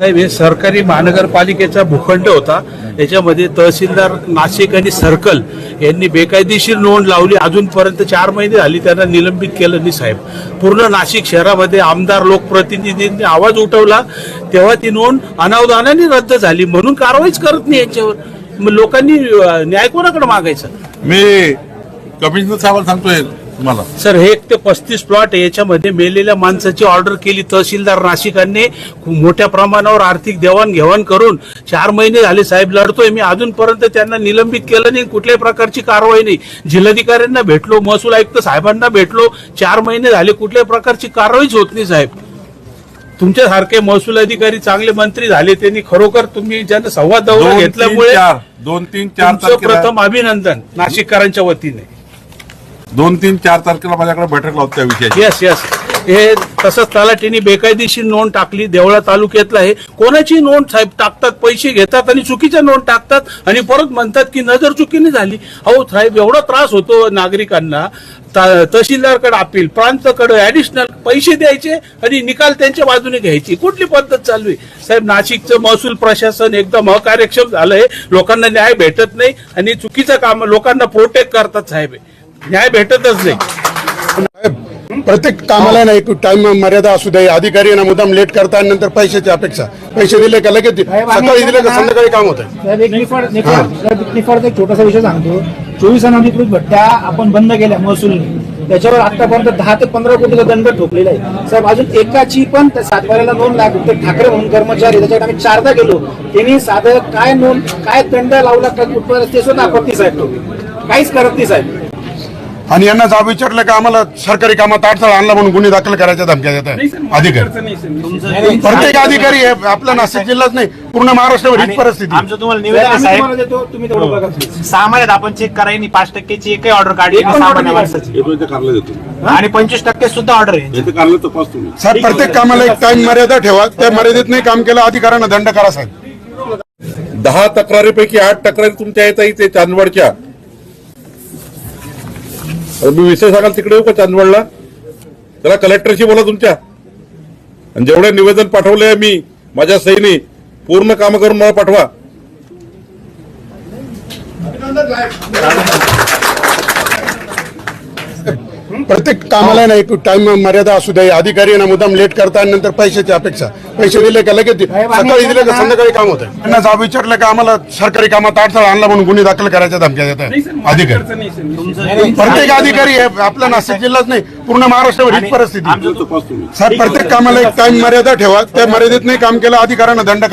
साहेब हे सरकारी महानगरपालिकेचा भूखंड होता. याच्यामध्ये तहसीलदार नाशिक आणि सर्कल यांनी बेकायदेशीर नोंद लावली. अजूनपर्यंत चार महिने झाली त्यांना निलंबित केलं नाही साहेब. पूर्ण नाशिक शहरामध्ये आमदार लोकप्रतिनिधींनी आवाज उठवला. तेव्हा ती नोंद अनावधानाने रद्द झाली. म्हणून कारवाईच करत नाही याच्यावर. मग लोकांनी न्याय कोणाकडे मागायचा? मी कमिशनर साहेबांना सांगतोय. तुम्हाला? सर हे एक ते पस्तीस प्लॉट याच्यामध्ये मेलेल्या माणसाची ऑर्डर केली तहसीलदार नाशिकांनी. खूप मोठ्या प्रमाणावर आर्थिक देवाणघेवाण करून चार महिने झाले साहेब लढतोय. मी अजूनपर्यंत त्यांना निलंबित केलं नाही. कुठल्याही प्रकारची कारवाई नाही. जिल्हाधिकाऱ्यांना भेटलो महसूल आयुक्त साहेबांना भेटलो. चार महिने झाले. कुठल्याही प्रकारची कारवाईच होत नाही साहेब. तुमच्यासारखे महसूल अधिकारी चांगले मंत्री झाले. त्यांनी खरोखर तुम्ही ज्यांना संवाद दौरा घेतल्यामुळे दोन तीन चार प्रथम अभिनंदन नाशिककरांच्या वतीने. दोन तीन चार तारखेला माझ्याकडे बैठक लावत त्या विषयाची. येस येस हे तसंच तलाठीने बेकायदेशीर नोंद टाकली देवळा तालुक्यातला आहे. कोणाची नोंद साहेब टाकतात? पैसे घेतात आणि चुकीच्या नोंद टाकतात आणि परत म्हणतात की नजर चुकीने झाली. अहो साहेब एवढा त्रास होतो नागरिकांना. तहसीलदारकडे अपील प्रांतकडे ऍडिशनल पैसे द्यायचे आणि निकाल त्यांच्या बाजूने घ्यायची. कुठली पद्धत चालू आहे? साहेब नाशिकचं महसूल प्रशासन एकदम अकार्यक्षम झालंय. लोकांना न्याय भेटत नाही आणि चुकीचं काम लोकांना प्रोटेक्ट करतात साहेब. न्याय भेटतच नाही. प्रत्येक कामाला ना एक टाइम मर्यादा असू द्या अधिकारी ना मुद्दाम लेट करता नंतर पैशाची अपेक्षा. पैसे दिले का लगेच सकाळी दिले का संध्याकाळी काम होत एक छोटासा विषय सांगतो. चोवीस अनधिकृत भट्ट्या आपण बंद केल्या महसूलने. त्याच्यावर आतापर्यंत दहा ते पंधरा कोटीचा दंड ठोकलेला आहे. साहेब अजून एकाची पण त्या सातबाऱ्याला नोंद लागू ते ठाकरे म्हणून कर्मचारी त्याच्यात आम्ही चारदा गेलो. त्यांनी साधं काय नोंद काय दंड लावला का कुठपर्यंत ते सुद्धा आपत्ती साहेब काहीच करत नाही साहेब. आणि यांना जाब विचारलं का आम्हाला सरकारी कामात अडथळा आणला म्हणून गुन्हे दाखल करायच्या धमक्या देत आहे अधिकारी. प्रत्येक अधिकारी हे आपल्या नाशिक जिल्ह्यात नाही पूर्ण महाराष्ट्रावर हीच परिस्थिती. आहे. आमचं तुम्हाला साहेब, निवेदन आहे आम्ही साहेब तुम्हाला देतो तुम्ही तेवढं बघा please. सहा महिन्यात आपण चेक करायनी पाच टक्केची एकही ऑर्डर काढली सामान्य माणसाची. येतो इथे कारला देतो. आणि पंचवीस टक्के सुद्धा ऑर्डर आहे. येथे कारला तपास तुम्ही. साहेब प्रत्येक कामाला एक टाइम मर्यादा ठेवा. त्या मर्यादेत नाही काम केलं अधिकाऱ्यांना दंड करा साहेब. दहा तक्रारीपैकी आठ तक्रारी तुमच्या येत इथे चांदवडच्या. मी विषय सांगाल तिकडे येऊ का चांदवडला? त्याला कलेक्टरशी बोला तुमच्या. आणि जेवढे निवेदन पाठवले मी माझ्या सहीने पूर्ण काम करून मला पाठवा. प्रत्येक कामाला ना एक टाइम मर्यादा असू द्या अधिकारी ना मुद्दाम लेट करता आणि नंतर पैशाची अपेक्षा. पैसे दिले का लगेच सकाळी दिले का त्यांना- संध्याकाळी काम होत यांना जाब विचारलं का आम्हाला सरकारी कामात अडथळा आणला म्हणून गुन्हे दाखल करायच्या धमक्या देत आहे अधिकारी प्रत्येक अधिकारी हे आपल्या नाशिक जिल्ह्यात नाही पूर्ण महाराष्ट्रावर हीच परिस्थिती साहेब प्रत्येक कामाला एक टाइम मर्यादा ठेवा. त्या मर्यादेत नाही काम केलं अधिकाऱ्यांना दंड